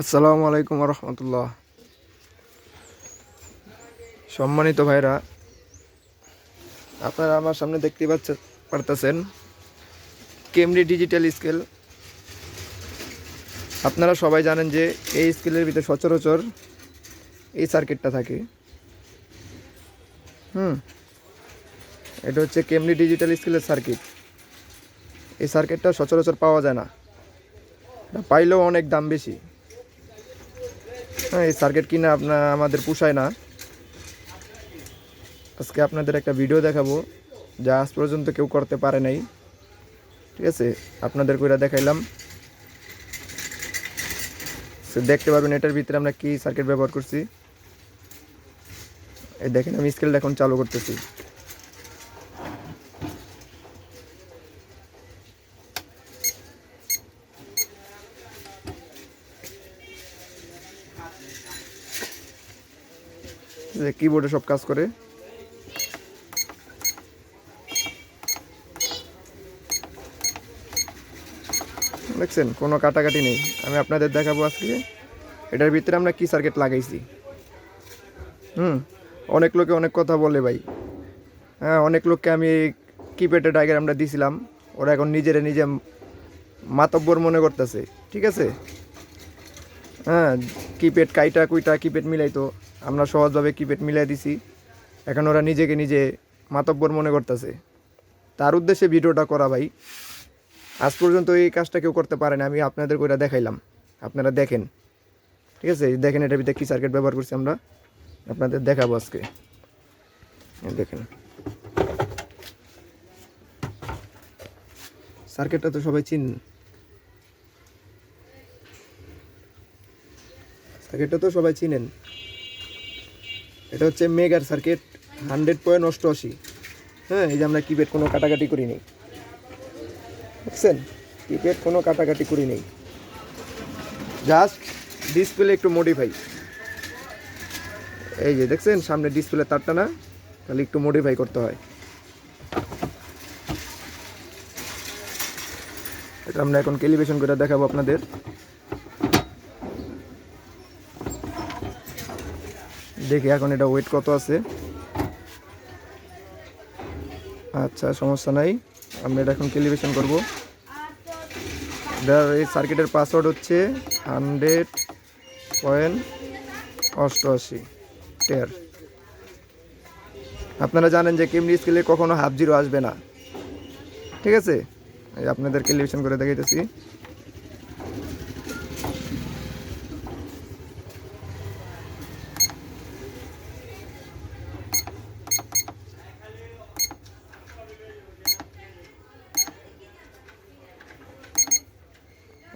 আসসালামু আলাইকুম রহমতুল্লাহ সম্মানিত ভাইরা, আপনারা আমার সামনে দেখতে পাচ্ছেন পারতেছেন কেমরি ডিজিটাল স্কেল। আপনারা সবাই জানেন যে এই স্কেলের ভিতরে সচরাচর এই সার্কিটটা থাকে। হুম, এটা হচ্ছে কেমরি ডিজিটাল স্কেলের সার্কিট এই সার্কিটটা সচরাচর পাওয়া যায় না। পাইলেও অনেক দাম বেশি। হ্যাঁ এই সার্কিট কিনা আপনার আমাদের পোষায় না। আজকে আপনাদের একটা ভিডিও দেখাবো, যা আজ পর্যন্ত কেউ করতে পারে নাই। ঠিক আছে? আপনাদের কইরা দেখাইলাম। দেখতে পারবেন এটার ভিতরে আমরা কি সার্কিট ব্যবহার করছি। এই দেখেন, আমি স্কেলটা এখন চালু করতেছি। যে কিবোর্ডে সব কাজ করে। দেখছেন, কোনো কাটাকাটি নেই। আমি আপনাদের দেখাবো আজকে। এটার ভিতরে আমরা কি সার্কিট লাগাইছি। হুম, অনেক লোকে অনেক কথা বলে ভাই। হ্যাঁ অনেক লোককে আমি কিপ্যাডে ডায়াগ্রামটা দিছিলাম। ওরা এখন নিজেরে নিজে মাতব্বর মনে করতেছে। ঠিক আছে? হ্যাঁ কিপ্যাড কাইটা কুইটা কিপ্যাড মিলাইতো। আমরা সহজভাবে কিপ্যাড মিলাই দিছি? এখন ওরা নিজেকে নিজে মাতব্বর মনে করতেছে। তার উদ্দেশ্যে ভিডিওটা করা ভাই। আজ পর্যন্ত এই কাজটা কেউ করতে পারে না, আমি আপনাদের করে দেখাইলাম। আপনারা দেখেন। ঠিক আছে? দেখেন এটার ভিতরে কী সার্কিট ব্যবহার করছি আমরা। আপনাদের দেখাবো আজকে। দেখেন। সার্কিটটা তো সবাই চিন সার্কিটটা তো সবাই চিনেন। এটা হচ্ছে মেগার সার্কিট হান্ড্রেড পয়েন্ট অষ্টআশি। হ্যাঁ এই যে আমরা কিপ্যাড কোনো কাটাকাটি করিনি। বুঝছেন কিপ্যাড কোনো কাটাকাটি করি নেই জাস্ট ডিসপ্লে একটু মডিফাই এই যে দেখছেন, সামনে ডিসপ্লে তারটা না? তাহলে একটু মডিফাই করতে হয়। এটা আমরা এখন ক্যালিব্রেশন করে দেখাবো আপনাদের। দেখি এখন এটা ওয়েট কত আছে। আচ্ছা সমস্যা নাই। আমরা এটা এখন ক্যালিব্রেশন করব। এটার এই সার্কিটের পাসওয়ার্ড হচ্ছে হান্ড্রেড পয়েন্ট অষ্টআশি। টেয়ার আপনারা জানেন যে কেমনি স্কেলে কখনো হাফ জিরো আসবে না। ঠিক আছে? আপনাদের ক্যালিব্রেশন করে দেখাইতেছি।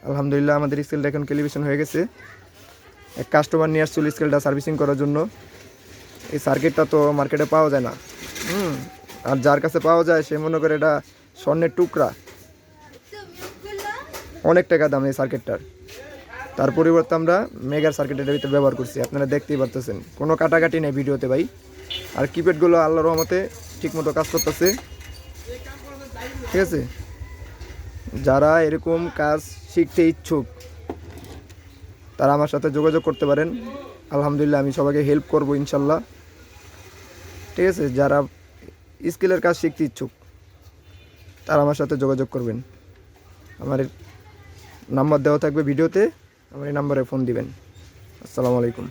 আলহামদুলিল্লাহ আমাদের স্কেলটা এখন ক্যালিব্রেশন হয়ে গেছে। এক কাস্টমার নিয়ে আসছিল স্কেলটা সার্ভিসিং করার জন্য। এই সার্কিটটা তো মার্কেটে পাওয়া যায় না। হুম, আর যার কাছে পাওয়া যায়, সে মনে করে এটা স্বর্ণের টুকরা। অনেক টাকা দাম এই সার্কিটটার তার পরিবর্তে আমরা মেগার সার্কিটের ভিতরে ব্যবহার করছি। আপনারা দেখতেই পারতেছেন। কোনো কাটাকাটি নেই ভিডিওতে ভাই। আর কিপ্যাডগুলো আল্লাহ রহমতে ঠিকমতো কাজ করতেছে। ঠিক আছে? যারা এরকম কাজ শিখতে ইচ্ছুক, তারা আমার সাথে যোগাযোগ করতে পারেন। আলহামদুলিল্লাহ, আমি সবাইকে হেল্প করব ইনশাল্লাহ। ঠিক আছে, যারা স্কিলের কাজ শিখতে ইচ্ছুক, তারা আমার সাথে যোগাযোগ করবেন। আমার নাম্বার দেওয়া থাকবে ভিডিওতে, আমার এই নাম্বারে ফোন দিবেন। আসসালামু আলাইকুম।